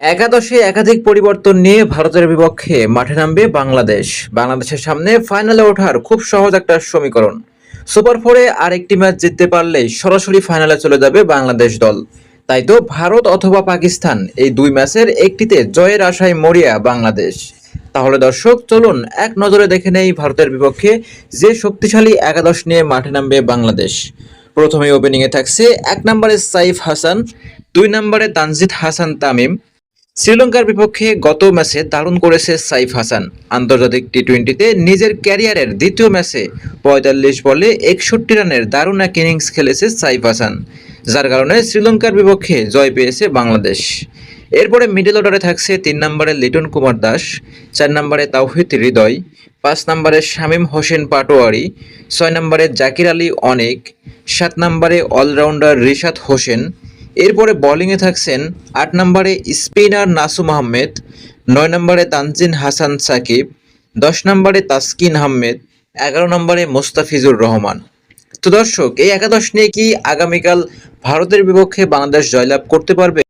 একাদশে একাধিক পরিবর্তন নিয়ে ভারতের বিপক্ষে মাঠে নামবে বাংলাদেশ। বাংলাদেশের সামনে ফাইনালে ওঠার খুব সহজ একটা সমীকরণ। সুপার ফোরে আরেকটি ম্যাচ জিততে পারলেই সরাসরি ফাইনালে চলে যাবে বাংলাদেশ দল। তাই তো ভারত অথবা পাকিস্তান এই দুই ম্যাচের একটিতে জয়ের আশায় মরিয়া বাংলাদেশ। তাহলে দর্শক, চলুন এক নজরে দেখে নেই ভারতের বিপক্ষে যে শক্তিশালী একাদশ নিয়ে মাঠে নামবে বাংলাদেশ। প্রথমে ওপেনিংয়ে থাকছে এক নম্বরে সাইফ হাসান, দুই নম্বরে তানজিদ হাসান তামিম শ্রীলঙ্কার বিপক্ষে গত ম্যাচে দারুণ করেছে সাইফ হাসান। আন্তর্জাতিক টি টোয়েন্টিতে নিজের ক্যারিয়ারের দ্বিতীয় ম্যাচে পঁয়তাল্লিশ বলে একষট্টি রানের দারুণ এক ইনিংস খেলেছে সাইফ হাসান, যার কারণে শ্রীলঙ্কার বিপক্ষে জয় পেয়েছে বাংলাদেশ। এরপরে মিডল অর্ডারে থাকছে তিন নম্বরে লিটন কুমার দাস, চার নম্বরে তাওহিদ হৃদয়, পাঁচ নম্বরে শামীম হোসেন পাটোয়ারি, ছয় নম্বরে জাকির আলী অনেক, সাত নম্বরে অলরাউন্ডার রিশাদ হোসেন এরপরে বোলিংয়ে থাকছেন আট নম্বরে স্পিনার নাসুম আহমেদ, নয় নম্বরে তানজিন হাসান সাকিব, দশ নম্বরে তাসকিন আহমেদ, এগারো নম্বরে মোস্তাফিজুর রহমান। তো দর্শক, এই একাদশ নিয়ে কি আগামীকাল ভারতের বিপক্ষে বাংলাদেশ জয়লাভ করতে পারবে?